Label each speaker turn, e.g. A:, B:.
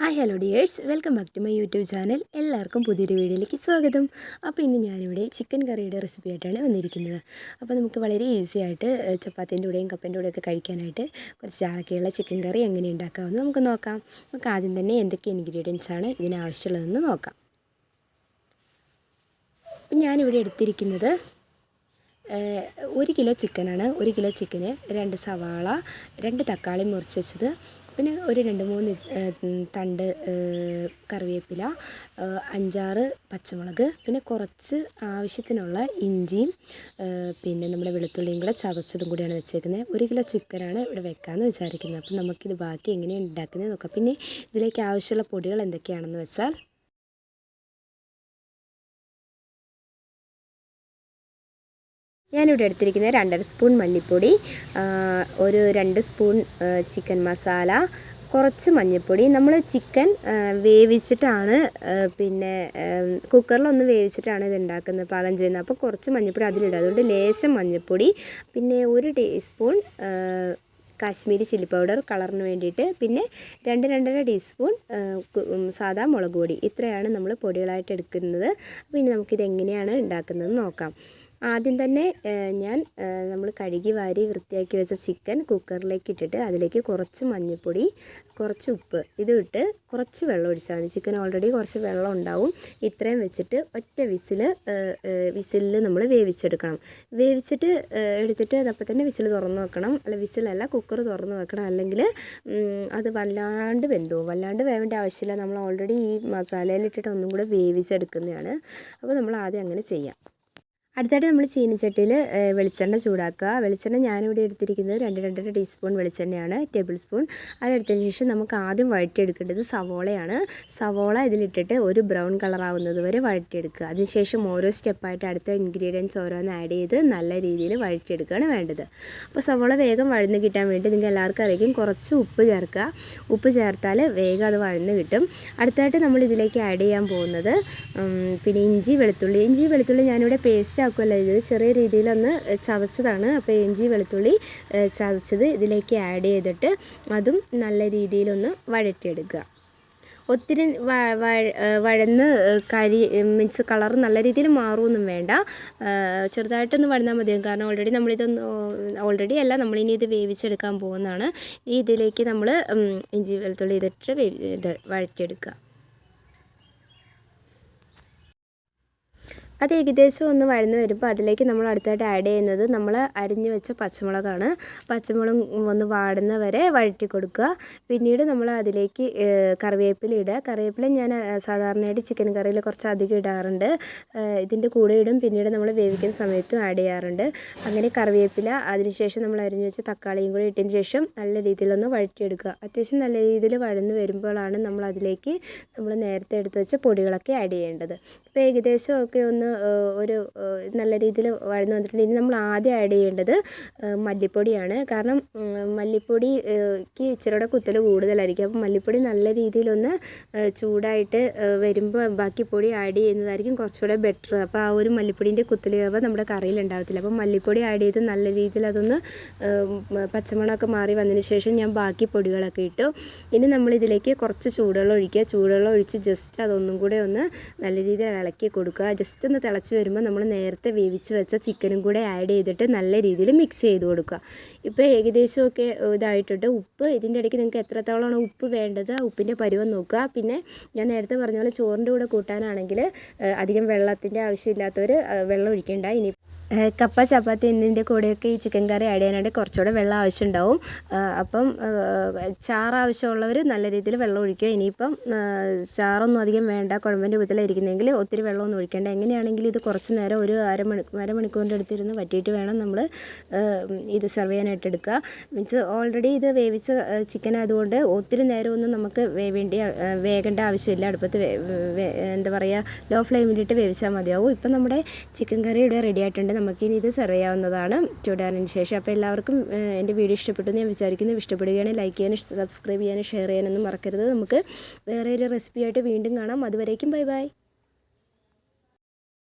A: Hi hello dears welcome back to my YouTube channel എല്ലാവർക്കും പുതിയൊരു വീഡിയോയിലേക്ക് സ്വാഗതം. അപ്പോൾ ഇന്ന് ഞാനിവിടെ ചിക്കൻ കറിയുടെ റെസിപ്പി ആയിട്ടാണ് വന്നിരിക്കുന്നത്. അപ്പോൾ നമുക്ക് വളരെ ഈസി ആയിട്ട് ചപ്പാത്തിന്റെ കൂടെയും കപ്പന്റെ കൂടെയൊക്കെ കഴിക്കാനായിട്ട് കുറച്ച് ചാറൊക്കെയുള്ള ചിക്കൻ കറി എങ്ങനെ ഉണ്ടാക്കാമെന്ന് നമുക്ക് നോക്കാം. നമുക്ക് ആദ്യം തന്നെ എന്തൊക്കെ ഇൻഗ്രീഡിയൻസ് ആണ് ഇതിനാവശ്യമുള്ളതെന്ന് നോക്കാം. അപ്പം ഞാനിവിടെ എടുത്തിരിക്കുന്നത് ഒരു കിലോ ചിക്കനാണ്. ഒരു കിലോ ചിക്കന് രണ്ട് സവാള രണ്ട് തക്കാളി മുറിച്ച് വെച്ചത്. പിന്നെ ഒരു രണ്ട് മൂന്ന് തണ്ട് കറിവേപ്പില അഞ്ചാറ് പച്ചമുളക് പിന്നെ കുറച്ച് ആവശ്യത്തിനുള്ള ഇഞ്ചിയും പിന്നെ നമ്മുടെ വെളുത്തുള്ളിയും കൂടെ ചതച്ചതും കൂടിയാണ് വെച്ചേക്കുന്നത്. ഒരു കിലോ ചിക്കനാണ് ഇവിടെ വെക്കാമെന്ന് വിചാരിക്കുന്നത്. അപ്പം നമുക്കിത് ബാക്കി എങ്ങനെയാണ് നോക്കാം. പിന്നെ ഇതിലേക്ക് ആവശ്യമുള്ള പൊടികൾ എന്തൊക്കെയാണെന്ന് വെച്ചാൽ ഞാനിവിടെ എടുത്തിരിക്കുന്ന രണ്ടര സ്പൂൺ മല്ലിപ്പൊടി ഒരു രണ്ട് സ്പൂൺ ചിക്കൻ മസാല കുറച്ച് മഞ്ഞൾപ്പൊടി നമ്മൾ ചിക്കൻ വേവിച്ചിട്ടാണ് പിന്നെ കുക്കറിലൊന്ന് വേവിച്ചിട്ടാണ് ഇത് ഉണ്ടാക്കുന്നത് പാകം ചെയ്യുന്നത്. അപ്പോൾ കുറച്ച് മഞ്ഞൾപ്പൊടി അതിലിടുക. അതുകൊണ്ട് ലേശം മഞ്ഞൾപ്പൊടി പിന്നെ ഒരു ടീസ്പൂൺ കാശ്മീരി ചില്ലി പൗഡർ കളറിന് വേണ്ടിയിട്ട് പിന്നെ രണ്ട് രണ്ടര ടീസ്പൂൺ സാധാ മുളക് പൊടി. ഇത്രയാണ് നമ്മൾ പൊടികളായിട്ട് എടുക്കുന്നത്. അപ്പോൾ ഇനി നമുക്കിത് എങ്ങനെയാണ് ഉണ്ടാക്കുന്നത് നോക്കാം. ആദ്യം തന്നെ ഞാൻ നമ്മൾ കഴുകി വാരി വൃത്തിയാക്കി വെച്ച ചിക്കൻ കുക്കറിലേക്ക് ഇട്ടിട്ട് അതിലേക്ക് കുറച്ച് മഞ്ഞൾപ്പൊടി കുറച്ച് ഉപ്പ് ഇതിട്ട് കുറച്ച് വെള്ളം ഒഴിച്ചാൽ മതി. ചിക്കൻ ഓൾറെഡി കുറച്ച് വെള്ളം ഉണ്ടാവും. ഇത്രയും വെച്ചിട്ട് ഒറ്റ വിസിൽ വിസിലിൽ നമ്മൾ വേവിച്ചെടുക്കണം. വേവിച്ചിട്ട് എടുത്തിട്ട് അതപ്പോൾ തന്നെ വിസിൽ തുറന്ന് വെക്കണം. അല്ല വിസിലല്ല കുക്കർ തുറന്ന് വെക്കണം. അല്ലെങ്കിൽ അത് വല്ലാണ്ട് വെന്തോ വല്ലാണ്ട് വേവേണ്ട ആവശ്യമില്ല. നമ്മൾ ഓൾറെഡി ഈ മസാലയിലിട്ടിട്ട് ഒന്നും കൂടെ വേവിച്ചെടുക്കുന്നതാണ്. അപ്പോൾ നമ്മൾ ആദ്യം അങ്ങനെ ചെയ്യാം. അടുത്തായിട്ട് നമ്മൾ ചീനിച്ചട്ടിയിൽ വെളിച്ചെണ്ണ ചൂടാക്കുക. വെളിച്ചെണ്ണ ഞാനിവിടെ എടുത്തിരിക്കുന്നത് രണ്ട് രണ്ടര ടീസ്പൂൺ വെളിച്ചെണ്ണയാണ് ടേബിൾ സ്പൂൺ. അതെടുത്തതിന് ശേഷം നമുക്ക് ആദ്യം വഴറ്റിയെടുക്കേണ്ടത് സവോളയാണ്. സവോള ഇതിലിട്ടിട്ട് ഒരു ബ്രൗൺ കളർ ആവുന്നത് വരെ വഴറ്റിയെടുക്കുക. അതിനുശേഷം ഓരോ സ്റ്റെപ്പായിട്ട് അടുത്ത ഇൻഗ്രീഡിയൻസ് ഓരോന്ന് ആഡ് ചെയ്ത് നല്ല രീതിയിൽ വഴറ്റിയെടുക്കുകയാണ് വേണ്ടത്. അപ്പോൾ സവോള വേഗം വഴന്ന് കിട്ടാൻ വേണ്ടി നിങ്ങൾക്ക് എല്ലാവർക്കും അറിയിക്കും കുറച്ച് ഉപ്പ് ചേർക്കുക. ഉപ്പ് ചേർത്താൽ വേഗം അത് വഴന്ന് കിട്ടും. അടുത്തായിട്ട് നമ്മൾ ഇതിലേക്ക് ആഡ് ചെയ്യാൻ പോകുന്നത് പിന്നെ ഇഞ്ചി വെളുത്തുള്ളി. ഇഞ്ചി വെളുത്തുള്ളി ഞാനിവിടെ പേസ്റ്റ് ആക്കുമല്ല. ഇത് ചെറിയ രീതിയിലൊന്ന് ചതച്ചതാണ്. അപ്പോൾ ഇഞ്ചി വെളുത്തുള്ളി ചതച്ചത് ഇതിലേക്ക് ആഡ് ചെയ്തിട്ട് അതും നല്ല രീതിയിലൊന്ന് വഴറ്റിയെടുക്കുക. ഒത്തിരി വഴന്ന് കരി മീൻസ് കളർ നല്ല രീതിയിൽ മാറുമൊന്നും വേണ്ട. ചെറുതായിട്ടൊന്ന് വഴന്നാൽ മതിയാകും. കാരണം ഓൾറെഡി നമ്മളിതൊന്ന് ഓൾറെഡി അല്ല നമ്മളിനി ഇത് വേവിച്ചെടുക്കാൻ പോകുന്നതാണ്. ഇതിലേക്ക് നമ്മൾ ഇഞ്ചി വെളുത്തുള്ളി ഇതിട്ട് വേവി ഇത് വഴറ്റിയെടുക്കുക. അത് ഏകദേശം ഒന്ന് വഴന്ന് വരുമ്പോൾ അതിലേക്ക് നമ്മൾ അടുത്തായിട്ട് ആഡ് ചെയ്യുന്നത് നമ്മൾ അരിഞ്ഞു വെച്ച പച്ചമുളകാണ്. പച്ചമുളക് ഒന്ന് വാടുന്ന വരെ വഴറ്റി കൊടുക്കുക. പിന്നീട് നമ്മൾ അതിലേക്ക് കറിവേപ്പില ഇടുക. കറിവേപ്പില ഞാൻ സാധാരണയായിട്ട് ചിക്കൻ കറിയിൽ കുറച്ച് അധികം ഇടാറുണ്ട്. ഇതിന്റെ കൂടെ ഇടും. പിന്നീട് നമ്മൾ വേവിക്കുന്ന സമയത്തും ആഡ് ചെയ്യാറുണ്ട്. അങ്ങനെ കറിവേപ്പില അതിനുശേഷം നമ്മൾ അരിഞ്ഞു വെച്ച തക്കാളിയും കൂടി ഇട്ടതിന് ശേഷം നല്ല രീതിയിലൊന്ന് വഴറ്റിയെടുക്കുക. അത്യാവശ്യം നല്ല രീതിയിൽ വഴന്ന് വരുമ്പോഴാണ് നമ്മൾ അതിലേക്ക് നമ്മൾ നേരത്തെ എടുത്ത് വെച്ച പൊടികളൊക്കെ ആഡ് ചെയ്യേണ്ടത്. ഇപ്പോൾ ഏകദേശം ഒക്കെ ഒന്ന് ഒരു നല്ല രീതിയിൽ വഴന്ന് വന്നിട്ടുണ്ട്. ഇനി നമ്മൾ ആദ്യം ആഡ് ചെയ്യേണ്ടത് മല്ലിപ്പൊടിയാണ്. കാരണം മല്ലിപ്പൊടിക്ക് ഇച്ചിരി കൂടെ കുത്തൽ കൂടുതലായിരിക്കും. അപ്പോൾ മല്ലിപ്പൊടി നല്ല രീതിയിലൊന്ന് ചൂടായിട്ട് വരുമ്പോൾ ബാക്കി പൊടി ആഡ് ചെയ്യുന്നതായിരിക്കും കുറച്ചുകൂടെ ബെറ്റർ അപ്പോൾ ആ ഒരു മല്ലിപ്പൊടീന്റെ കുത്തൽ കയറുമ്പോൾ നമ്മുടെ കറിയിൽ ഉണ്ടാകത്തില്ല അപ്പോൾ മല്ലിപ്പൊടി ആഡ് ചെയ്ത് നല്ല രീതിയിൽ അതൊന്ന് പച്ചമുളകൊക്കെ മാറി വന്നതിന് ശേഷം ഞാൻ ബാക്കി പൊടികളൊക്കെ ഇട്ടു. ഇനി നമ്മളിതിലേക്ക് കുറച്ച് ചൂടുവെള്ളം ഒഴിക്കുക. ചൂടുവെള്ളം ഒഴിച്ച് ജസ്റ്റ് അതൊന്നും കൂടെ ഒന്ന് നല്ല രീതിയിൽ ഇളക്കി കൊടുക്കുക. ജസ്റ്റ് ഒന്ന് തിളച്ച് വരുമ്പോൾ നമ്മൾ നേരത്തെ വേവിച്ച് വെച്ച ചിക്കനും കൂടെ ആഡ് ചെയ്തിട്ട് നല്ല രീതിയിൽ മിക്സ് ചെയ്ത് കൊടുക്കുക. ഇപ്പോൾ ഏകദേശമൊക്കെ ഇതായിട്ടുണ്ട്. ഉപ്പ് ഇതിന്റെ ഇടയ്ക്ക് നിങ്ങൾക്ക് എത്രത്തോളമാണ് ഉപ്പ് വേണ്ടത്? ഉപ്പിന്റെ പരുവം നോക്കുക. പിന്നെ ഞാൻ നേരത്തെ പറഞ്ഞ പോലെ ചോറിന്റെ കൂടെ കൂട്ടാനാണെങ്കിൽ അധികം വെള്ളത്തിന്റെ ആവശ്യമില്ലാത്തവർ വെള്ളം ഒഴിക്കേണ്ട. ഇനി കപ്പ ചപ്പാത്തി എന്നിന്റെ കൂടെയൊക്കെ ഈ ചിക്കൻ കറി ആഡ് ചെയ്യാനായിട്ട് കുറച്ചുകൂടെ വെള്ളം ആവശ്യമുണ്ടാവും. അപ്പം ചാറ് ആവശ്യമുള്ളവർ നല്ല രീതിയിൽ വെള്ളം ഒഴിക്കുക. ഇനിയിപ്പം ചാറൊന്നും അധികം വേണ്ട കുഴമ്പന്റെ രൂപത്തിലായിരിക്കുന്നെങ്കിൽ ഒത്തിരി വെള്ളമൊന്നും ഒഴിക്കേണ്ട. എങ്ങനെയാണെങ്കിൽ ഇത് കുറച്ച് നേരം ഒരു അരമണി അരമണിക്കൂറിന്റെ അടുത്തിരുന്ന് വറ്റിയിട്ട് വേണം നമ്മൾ ഇത് സെർവ് ചെയ്യാനായിട്ട് എടുക്കുക. മീൻസ് ഓൾറെഡി ഇത് വേവിച്ച ചിക്കൻ ആയതുകൊണ്ട് ഒത്തിരി നേരമൊന്നും നമുക്ക് വേവേണ്ടി വേകേണ്ട ആവശ്യമില്ല. അടുപ്പത്ത് എന്താ പറയുക ലോ ഫ്ലെയിമിലിട്ട് വേവിച്ചാൽ മതിയാവും. ഇപ്പം നമ്മുടെ ചിക്കൻ കറി ഇവിടെ റെഡി ആയിട്ടുണ്ട്. നമുക്കിനി ഇത് സെർവ് ചെയ്യാവുന്നതാണ് ചൂടാറിന് ശേഷം അപ്പോൾ എല്ലാവർക്കും എന്റെ വീഡിയോ ഇഷ്ടപ്പെട്ടു ഞാൻ വിചാരിക്കുന്നു. ഇഷ്ടപ്പെടുകയാണെങ്കിൽ ലൈക്ക് ചെയ്യാനും സബ്സ്ക്രൈബ് ചെയ്യാനും ഷെയർ ചെയ്യാനൊന്നും മറക്കരുത്. നമുക്ക് വേറെ ഒരു റെസിപ്പിയായിട്ട് വീണ്ടും കാണാം. അതുവരേക്കും ബൈ ബൈ